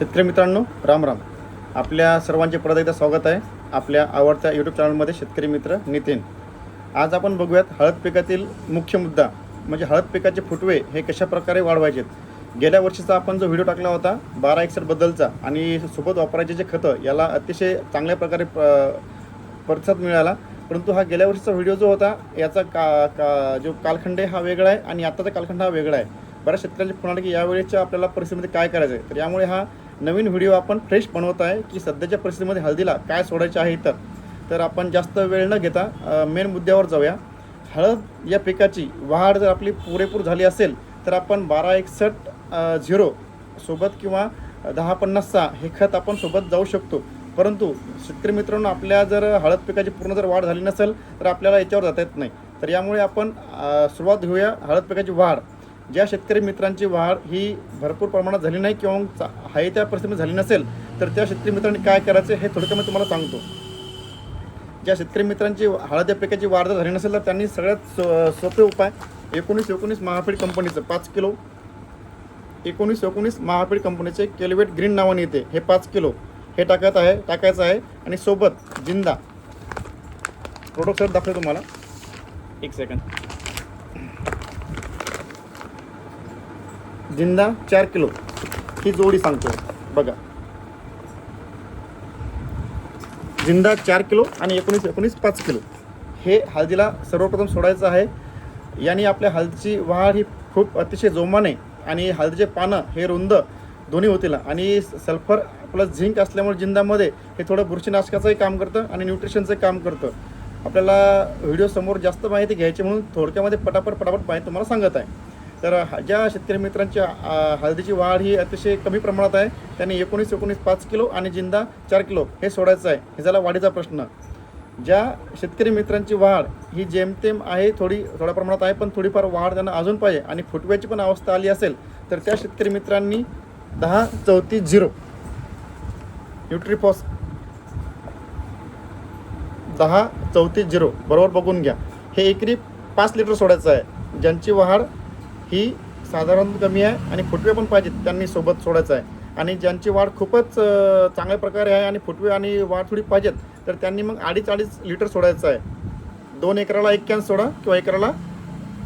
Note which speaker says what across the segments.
Speaker 1: शेतकरी मित्रांनो राम राम. आपल्या सर्वांचे परत एकदा स्वागत आहे आपल्या आवडत्या यूट्यूब चॅनलमध्ये शेतकरी मित्र नितीन. आज आपण बघूयात हळद पिकातील मुख्य मुद्दा म्हणजे हळद पिकाचे फुटवे हे कशा प्रकारे वाढवायचेत गेल्या वर्षीचा आपण जो व्हिडिओ टाकला होता बारा बद्दलचा आणि सोबत वापरायचे जे खतं याला अतिशय चांगल्या प्रकारे प- प्रतिसाद मिळाला. परंतु हा गेल्या वर्षीचा व्हिडिओ जो होता याचा का का जो कालखंड आहे हा वेगळा आहे आणि आत्ताचा कालखंड हा वेगळा आहे. बऱ्याच शेतकऱ्यांचे फोन आले की यावेळेच्या आपल्याला परिस्थितीमध्ये काय करायचं आहे तर यामुळे हा नवीन व्हिडिओ आपण फ्रेश बनवत आहे की सध्याच्या परिस्थितीमध्ये हळदीला काय सोडायचे आहे तर तर आपण जास्त वेळ न घेता मेन मुद्द्यावर जाऊया. हळद या पिकाची वाढ जर आपली पुरेपूर झाली असेल तर आपण बारा एकसष्ट झिरो सोबत किंवा दहा पन्नास सहा हे खत आपण सोबत जाऊ शकतो. परंतु शेतकरी मित्रांनो आपल्या जर हळद पिकाची पूर्ण जर वाढ झाली नसेल तर आपल्याला याच्यावर जाता येत नाही. तर यामुळे आपण सुरुवात घेऊया हळद पिकाची वाढ. ज्या शेतकरी मित्रांची वाढ ही भरपूर प्रमाणात झाली नाही किंवा चा- आहे त्या परिस्थितीमध्ये झाली नसेल तर त्या शेतकरी मित्रांनी काय करायचं हे थोडक्यात मी तुम्हाला सांगतो. ज्या शेतकरी मित्रांची हळद या पिकाची वाढ जर झाली नसेल तर त्यांनी सगळ्यात सो सोपे उपाय एकोणीस एकोणीस महाफीड कंपनीचं पाच किलो. एकोणीस एकोणीस महापीड कंपनीचे केलवेट ग्रीन नावाने येते हे पाच किलो. हे टाकत आहे टाकायचं आहे आणि सोबत जिंदा. प्रोडक्ट सर दाखवतो तुम्हाला. एक सेकंड जिंदा चार किलो. ही जोडी सांगतो बघा. जिंदा चार किलो आणि एकोणीस एकोणीस पाच किलो. हे हळदीला सर्वप्रथम सोडायचं आहे. याने आपल्या हळदीची वाढ ही खूप अतिशय जोमाने आणि हळदीचे पानं हे रुंद दोन्ही होतील आणि सल्फर प्लस झिंक असल्यामुळे जिंदामध्ये हे थोडं बुरशीनाशकाचंही काम करतं आणि न्यूट्रिशनचं काम करतं. आपल्याला व्हिडिओ समोर जास्त माहिती घ्यायची म्हणून थोडक्यामध्ये पटापट पटापट माहिती तुम्हाला सांगत आहे. तर ज्या शेतकरी मित्रांच्या हळदीची वाढ ही अतिशय कमी प्रमाणात आहे त्यांनी एकोणीस एकोणीस पाच किलो आणि जिंदा चार किलो हे सोडायचं आहे. हे झाला वाढीचा प्रश्न. ज्या शेतकरी मित्रांची वाढ ही जेमतेम आहे थोडी थोड्या प्रमाणात आहे पण थोडीफार वाढ त्यांना अजून पाहिजे आणि फुटव्याची पण अवस्था आली असेल तर त्या शेतकरी मित्रांनी दहा चौतीस झिरो. न्यूट्रीफॉस दहा चौतीस झिरो. बरोबर बघून घ्या. हे एकरी पाच लिटर सोडायचं आहे. ज्यांची वाढ ही साधारण कमी आहे आणि फुटवे पण पाहिजेत त्यांनी सोबत सोडायचं आहे. आणि ज्यांची वाढ खूपच चांगल्या प्रकारे आहे आणि फुटवे आणि वाढ थोडी पाहिजेत तर त्यांनी मग अडीच अडीच लिटर सोडायचं आहे. दोन एकराला एक कॅन सोडा किंवा एकराला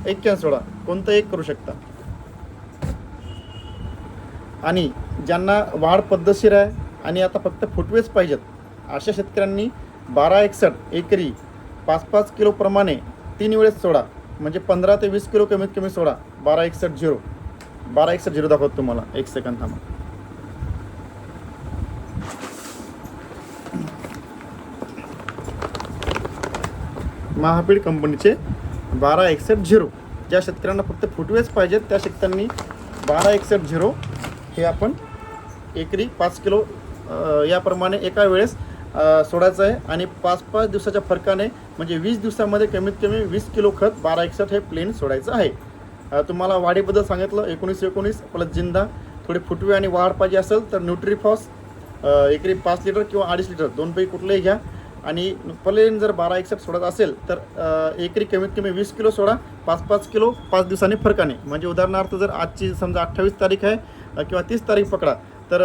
Speaker 1: एक कॅन सोडा कोणतं एक करू शकता. आणि ज्यांना वाढ पद्धतशीर आहे आणि आता फक्त फुटवेच पाहिजेत अशा शेतकऱ्यांनी बारा एकसठ एकरी पाच पाच किलोप्रमाणे तीन वेळेस सोडा. म्हणजे पंधरा ते वीस किलो कमीत कमी सोडा. बारा एकसठ झिरो. बारा एकसठ झिरो दाखवतो तुम्हाला. एक सेकंद थांबा. महापीड कंपनीचे बारा एकसष्ट झिरो. ज्या शेतकऱ्यांना फक्त फुटवेच पाहिजेत त्या शेतकऱ्यांनी बारा एकसष्ट झिरो हे आपण एकरी पाच किलो याप्रमाणे एका वेळेस सोडायचं आहे आणि पाच पाच दिवसाच्या फरकाने म्हणजे वीस दिवसामध्ये कमीत कमी वीस किलो खत बारा एकसठ हे प्लेन सोडायचं आहे. तुम्हाला वाढीबद्दल सांगितलं एकोणीस एकोणीस प्लस जिंदा थोडे फुटवे आणि वाढ पाहिजे असेल तर न्यूट्रीफॉस एकरी पाच लिटर किंवा अडीच लिटर दोनपैकी कुठलंही घ्या. आणि प्लेन जर बारा एकसष्ट सोडत असेल तर एकरी कमीत कमी वीस किलो सोडा पाच पाच किलो पाच दिवसांनी फरकाने. म्हणजे उदाहरणार्थ जर आजची समजा अठ्ठावीस तारीख आहे किंवा तीस तारीख पकडा तर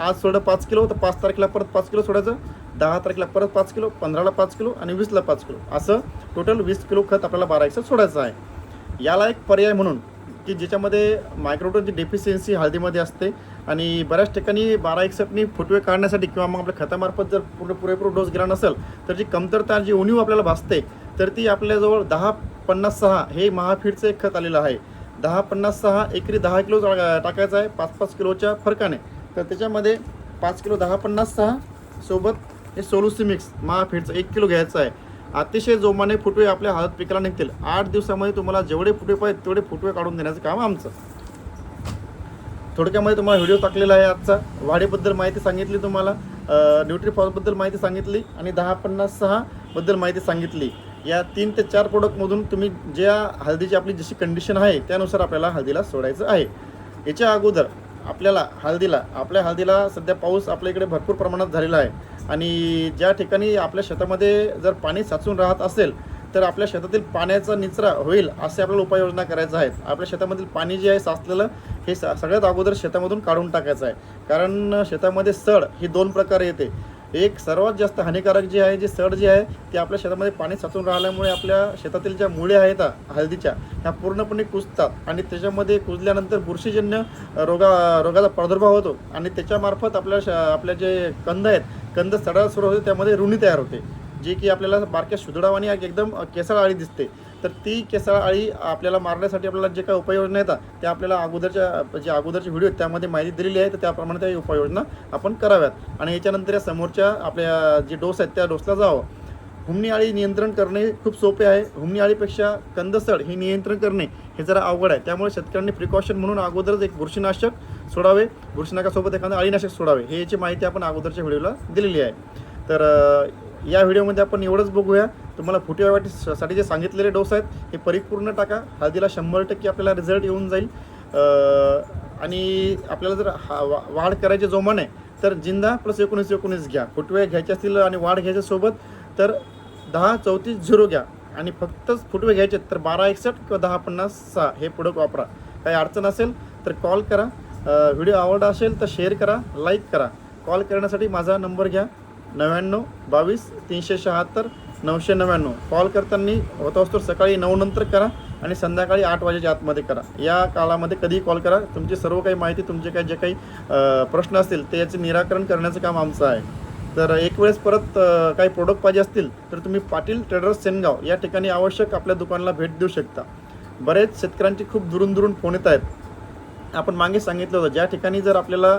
Speaker 1: आज सोडा पाच किलो तर पाच तारखेला परत पाच किलो सोडायचं. दहा तारखेला परत पाच किलो पंधराला पाच किलो आणि वीसला पाच किलो. असं टोटल वीस किलो खत आपल्याला बारा एकसष्ट सोडायचं आहे. याला एक पर्याय म्हणून की ज्याच्यामध्ये मायक्रोटोनची डेफिशियन्सी हळदीमध्ये असते आणि बऱ्याच ठिकाणी बारा एकसष्टनी फुटवे काढण्यासाठी किंवा मग आपल्या खतामार्फत जर पूर्ण पुरेपूर डोस गेला नसेल तर जी कमतरता जी उणीव आपल्याला भासते तर ती आपल्याजवळ दहा पन्नास सहा हे महाफीडचं एक खत आलेलं आहे. दहा पन्नास सहा एकरी दहा किलो टाकायचा आहे पाच पाच किलोच्या फरकाने. तर त्याच्यामध्ये पाच किलो दहा पन्नास सहा सोबत हे सोलुसी मिक्स महाफीडचं एक किलो घ्यायचं आहे. अतिशय जोमाने फुटवे आपल्या हळद पिकाला निघतील. आठ दिवसामध्ये तुम्हाला जेवढे फुटवे पाहिजे तेवढे फुटवे काढून देण्याचं काम आमचं. थोडक्यामध्ये तुम्हाला व्हिडिओ टाकलेला आहे आजचा. वाढीबद्दल माहिती सांगितली तुम्हाला. न्यूट्रीफॉसबद्दल माहिती सांगितली आणि दहा पन्नास सहाबद्दल माहिती सांगितली. या तीन ते चार प्रोडक्टमधून तुम्ही ज्या हळदीची आपली जशी कंडिशन आहे त्यानुसार आपल्याला हळदीला सोडायचं आहे. याच्या अगोदर आपल्याला हळदीला आपल्या हळदीला सध्या पाऊस आपल्या इकडे भरपूर प्रमाणात झालेला आहे. आणि ज्या ठिकाणी आपल्या शेतामध्ये जर पाणी साचून राहत असेल तर आपल्या शेतातील पाण्याचा निचरा होईल असे आपल्याला उपाययोजना करायच्या आहेत आपल्या शेतामधील पाणी जे आहे साचलेलं हे स सगळ्यात अगोदर शेतामधून काढून टाकायचं आहे. कारण शेतामध्ये सड ही दोन प्रकारे येते. एक सर्वात जास्त हानिकारक जे आहे जे सड जे आहे ते आपल्या शेतामध्ये पाणी साचून राहिल्यामुळे आपल्या शेतातील ज्या मुळे आहेत हळदीच्या ह्या पूर्णपणे कुजतात. आणि त्याच्यामध्ये कुजल्यानंतर बुरशीजन्य रोगा रोगाचा प्रादुर्भाव होतो. आणि त्याच्यामार्फत आपल्या श आपल्या जे कंद आहेत कंद सडायला सुरू होते त्यामध्ये रुणी तयार होते. जे की आपल्याला बारक्या सुदडावानी एकदम केसळ आळी दिसते. तर ती केसाळ आपल्याला मारण्यासाठी आपल्याला जे काही उपाययोजना येतात त्या आपल्याला अगोदरच्या जे अगोदरचे व्हिडिओ आहेत त्यामध्ये माहिती दिलेली आहे तर त्याप्रमाणे त्या उपाययोजना आपण कराव्यात. आणि याच्यानंतर या समोरच्या आपल्या जे डोस आहेत त्या डोसला जावं. हुमणी आळी नियंत्रण करणे खूप सोपे आहे. हुमणी आळीपेक्षा कंदसड हे नियंत्रण करणे हे जरा अवघड आहे. त्यामुळे शेतकऱ्यांनी प्रिकॉशन म्हणून अगोदरच एक बुरशीनाशक सोडावे. बुरशीनाकासोबत एखादं अळीनाशक सोडावे. हे याची माहिती आपण अगोदरच्या व्हिडिओला दिलेली आहे. तर या व्हिडिओमध्ये आपण एवढंच बघूया. तुम्हाला फुटेवाटीसाठी जे सांगितलेले डोस आहेत हे परिपूर्ण टाका. हळदीला शंभर टक्के आपल्याला रिझल्ट येऊन जाईल. आणि आपल्याला जर हा वा- वाढ करायची जोमाने तर जिंदा प्लस एकोणीस एकोणीस घ्या. फुटवे घ्यायचे असतील आणि वाढ घ्यायच्या सोबत तर दहा चौतीस झिरो घ्या. आणि फक्तच फुटवे घ्यायचे तर बारा एकसष्ट किंवा दहा पन्नास सहा हे प्रोडक्ट वापरा. काही अडचण असेल तर कॉल करा. व्हिडिओ आवडला असेल तर शेअर करा लाईक करा. कॉल करण्यासाठी माझा नंबर घ्या. नव्याण्णव बावीस तीनशे शहात्तर नऊशे नव्याण्णव. कॉल करताना होत सकाळी नऊ नंतर करा आणि संध्याकाळी आठ वाजेच्या आतमध्ये करा. या काळामध्ये कधीही कॉल करा. तुमची सर्व काही माहिती तुमचे काही जे काही प्रश्न असतील ते याचे निराकरण करण्याचं काम आमचं आहे. तर एक वेळेस परत काही प्रोडक्ट पाहिजे असतील तर तुम्ही पाटील ट्रेडर्स सेनगाव या ठिकाणी आवश्यक आपल्या दुकानाला भेट देऊ शकता. बरेच शेतकऱ्यांची खूप दुरून दुरून फोन येत आहेत. आपण मागे सांगितलं होतं ज्या ठिकाणी जर आपल्याला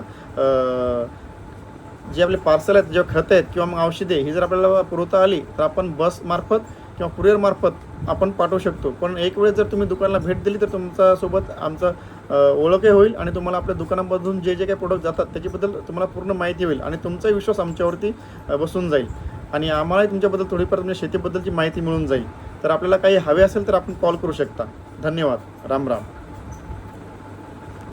Speaker 1: जे आपले पार्सल आहेत जे खतं आहेत किंवा मग औषधे ही जर आपल्याला पुरवता आली तर आपण बस मार्फत किंवा कुरिअर मार्फत आपण पाठवू शकतो. पण एक वेळेस जर तुम्ही दुकानाला भेट दिली तर तुमच्यासोबत आमचं ओळखही होईल आणि तुम्हाला आपल्या दुकानामधून जे जे काही प्रोडक्ट जातात त्याच्याबद्दल तुम्हाला पूर्ण माहिती होईल आणि तुमचा विश्वास आमच्यावरती बसून जाईल. आणि आम्हालाही तुमच्याबद्दल थोडीफार तुमच्या शेतीबद्दलची माहिती मिळून जाईल. तर आपल्याला काही हवे असेल तर आपण कॉल करू शकता. धन्यवाद. राम राम.